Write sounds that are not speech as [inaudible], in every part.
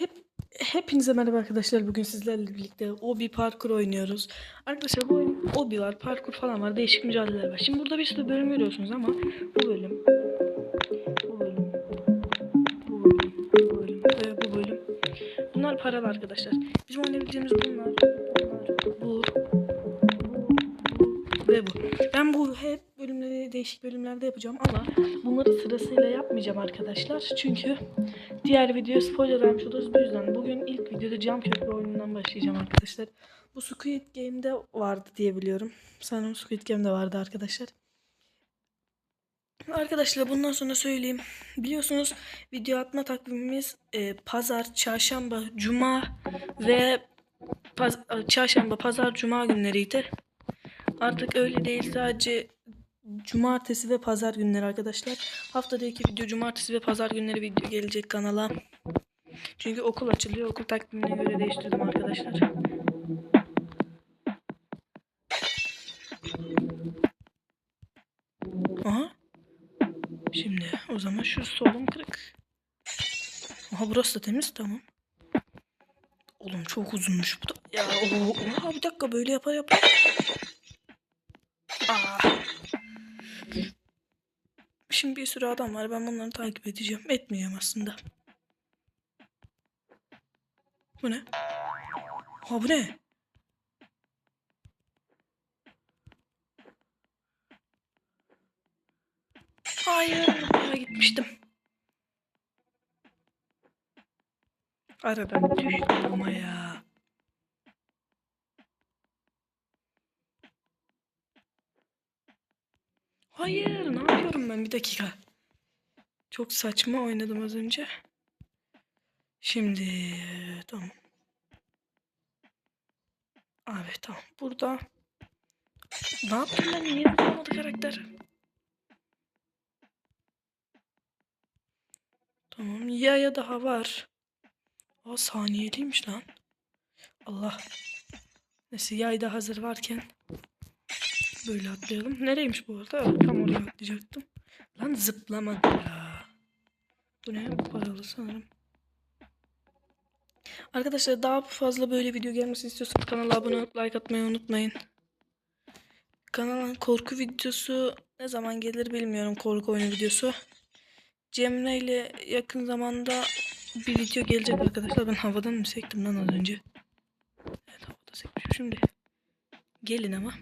Hep hepinize merhaba arkadaşlar. Bugün sizlerle birlikte Obi parkur oynuyoruz. Arkadaşlar bu oyun Obi var, parkur falan var, değişik mücadeleler var. Şimdi burada bir sürü bölüm görüyorsunuz ama bu bölüm, bu bölüm, bu bölüm, bu bölüm ve bu bölüm. Bunlar paralı arkadaşlar. Bizim oynayabileceğimiz bunlar, bunlar, bu, bu, bu ve bu. Ben bu hep bölümleri değişik bölümlerde yapacağım ama bunları sırasıyla yapmayacağım arkadaşlar. Çünkü diğer videoya spoiler vermiş oluruz. Bu yüzden bugün ilk videoda cam köprü oyunundan başlayacağım arkadaşlar. Bu Squid Game'de vardı diye biliyorum. Sanırım Squid Game'de vardı arkadaşlar. Arkadaşlar bundan sonra söyleyeyim. Biliyorsunuz video atma takvimimiz e, pazar, çarşamba, cuma ve paz- çarşamba, pazar, cuma günleriydi. Artık öyle değil sadece cumartesi ve pazar günleri arkadaşlar. Haftada iki video cumartesi ve pazar günleri video gelecek kanala. Çünkü okul açılıyor. Okul takvimine göre değiştirdim arkadaşlar. Aha. Şimdi o zaman şu solum kırık. Aha burası da temiz tamam. Oğlum çok uzunmuş bu da. Ya oha bir dakika böyle yapar yapar. Aa. Şimdi bir sürü adam var. Ben bunları takip edeceğim. Etmeyeceğim aslında. Bu ne? Ha bu ne? Hayır. Buraya gitmiştim. Aradan düştüm ama ya. Hayır, ne yapıyorum ben? Bir dakika. Çok saçma oynadım az önce. Şimdi tamam. Abi tamam. Burada ne yaptım ben? Niye bulamadı karakter? Tamam. Ya ya daha var. Aa saniyeliymiş lan. Allah. Neyse yay da hazır varken Böyle atlayalım. Nereymiş bu arada? Tam oraya atlayacaktım. Lan zıplamadı ya. Bu ne? Bu paralı sanırım. Arkadaşlar daha fazla böyle video gelmesini istiyorsanız kanala abone olup like atmayı unutmayın. Kanalın korku videosu ne zaman gelir bilmiyorum korku oyunu videosu. Cemre ile yakın zamanda bir video gelecek arkadaşlar. Ben havadan mı sektim lan az önce? Evet havada sekmişim şimdi. Gelin ama.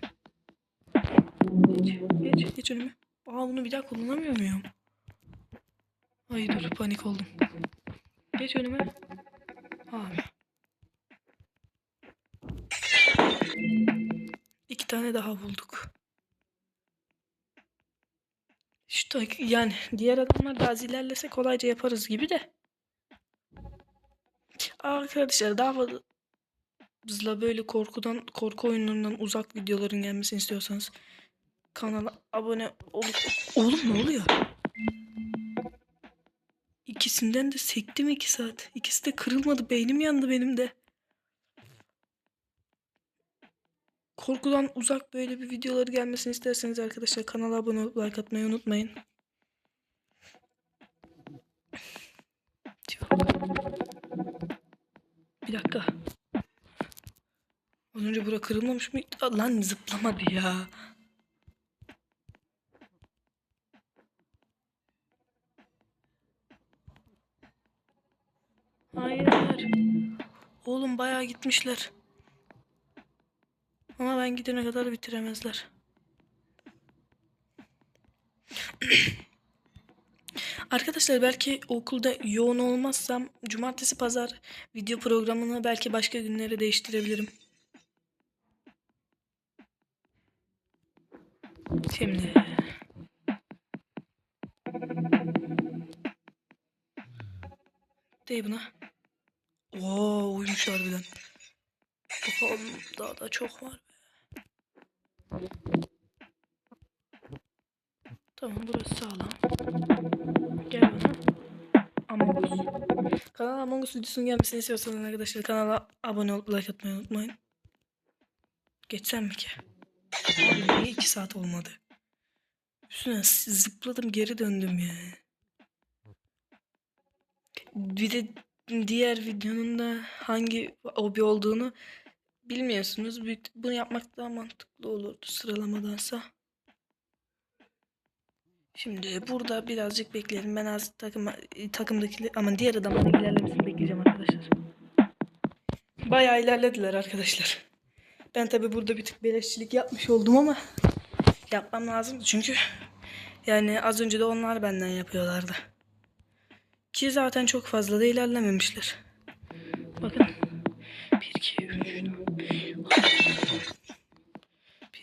Geç, geç, geç önüme. Aa bunu bir daha kullanamıyor muyum? Ay dur panik oldum. Geç önüme. Abi. İki tane daha bulduk. Şu yani diğer adamlar da az ilerlese kolayca yaparız gibi de. Arkadaşlar daha fazla böyle korkudan korku oyunlarından uzak videoların gelmesini istiyorsanız kanala abone olup oğlum ne oluyor? İkisinden de sektim iki saat. İkisi de kırılmadı. Beynim yandı benim de. Korkudan uzak böyle bir videoları gelmesini isterseniz arkadaşlar kanala abone olup like atmayı unutmayın. Bir dakika. Az önce bura kırılmamış mı? Lan zıplamadı ya. Hayır. Oğlum bayağı gitmişler. Ama ben gidene kadar bitiremezler. [clears throat] Arkadaşlar belki okulda yoğun olmazsam cumartesi pazar video programını belki başka günlere değiştirebilirim. Şimdi Dey buna. Oo uyumuş harbiden. Bakalım daha da çok var. be. Tamam burası sağlam. Gel bana. Among Us. Kanala Among Us videosunun gelmesini istiyorsanız arkadaşlar kanala abone olup like atmayı unutmayın. Geçsem mi ki? Abi niye 2 saat olmadı? Üstüne zıpladım geri döndüm ya. Bir de diğer videonun da hangi hobi olduğunu bilmiyorsunuz. Büyük, bunu yapmak daha mantıklı olurdu sıralamadansa. Şimdi burada birazcık bekleyelim. Ben az takım takımdaki aman diğer adamların ilerlemesini bekleyeceğim arkadaşlar. Bayağı ilerlediler arkadaşlar. Ben tabi burada bir tık beleşçilik yapmış oldum ama yapmam lazım çünkü yani az önce de onlar benden yapıyorlardı. Ki zaten çok fazla da ilerlememişler. Bakın. 1, 2, 3, 1,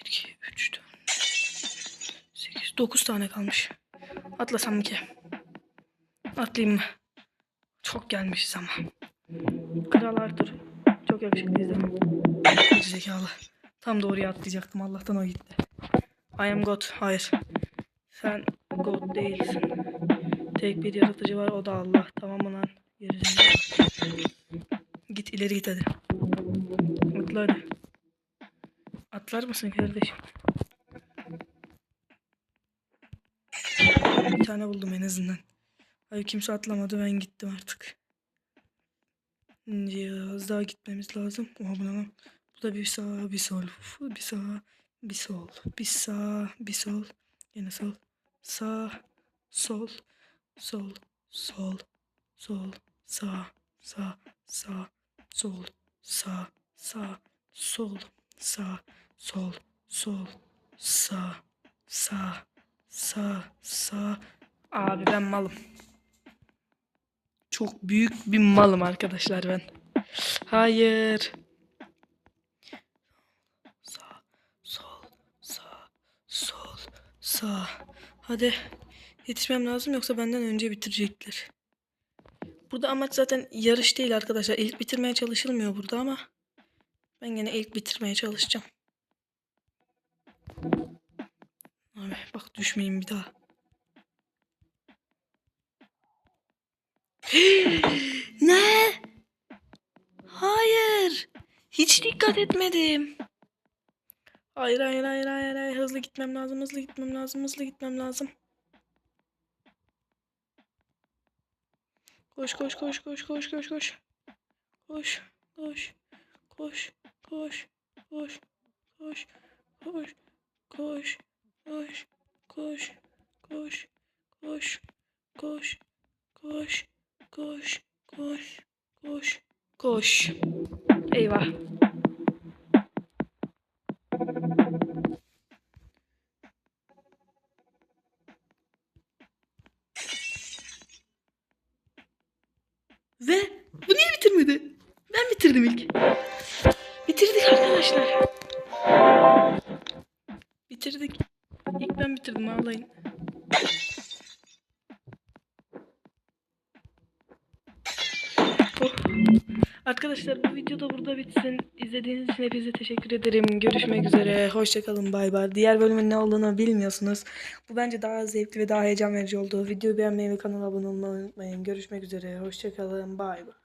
2, 3, 4, 8, 9 tane kalmış. Atlasam mı ki? Atlayayım mı? Çok gelmişiz ama. Kral Arthur. Çok? Geri zekalı. Tam doğruya atlayacaktım. Allah'tan o gitti. I am God. Hayır. Sen God değilsin. Tek bir yaratıcı var o da Allah. Tamam mı lan? Git ileri git hadi. Atla hadi. Atlar mısın kardeşim? Bir tane buldum en azından. Hayır kimse atlamadı ben gittim artık. Biraz daha gitmemiz lazım. Oha bu? Bu da bir sağ bir sol. Bir sağ bir sol. Bir sağ bir sol. Yine sol. Sağ sol sol sol sol sağ sağ sağ sol sağ sağ sol sağ sol sol sağ sağ sağ sağ Abi ben malım. Çok büyük bir malım arkadaşlar ben. Hayır. Sağ, sol, sağ, sol, sağ. Hadi. Yetişmem lazım yoksa benden önce bitirecekler. Burada amaç zaten yarış değil arkadaşlar. İlk bitirmeye çalışılmıyor burada ama ben gene ilk bitirmeye çalışacağım. Abi bak düşmeyeyim bir daha. [gasps] ne? Hayır. Hiç dikkat etmedim. Hayır hayır hayır hayır hayır. Hızlı gitmem lazım. Hızlı gitmem lazım. Hızlı gitmem lazım. Koş koş koş koş koş koş koş. Koş koş koş koş koş koş koş koş koş koş koş koş koş koş koş koş koş koş eyvah ve bu niye bitirmedi? Ben bitirdim ilk. Bitirdik arkadaşlar. Bitirdik. İlk ben bitirdim ağlayın. Oh. Arkadaşlar bu video da burada bitsin. İzlediğiniz için hepinize teşekkür ederim. Görüşmek üzere. Hoşçakalın. Bay bay. Diğer bölümün ne olduğunu bilmiyorsunuz. Bu bence daha zevkli ve daha heyecan verici oldu. Videoyu beğenmeyi ve kanala abone olmayı unutmayın. Görüşmek üzere. Hoşçakalın. Bay bay.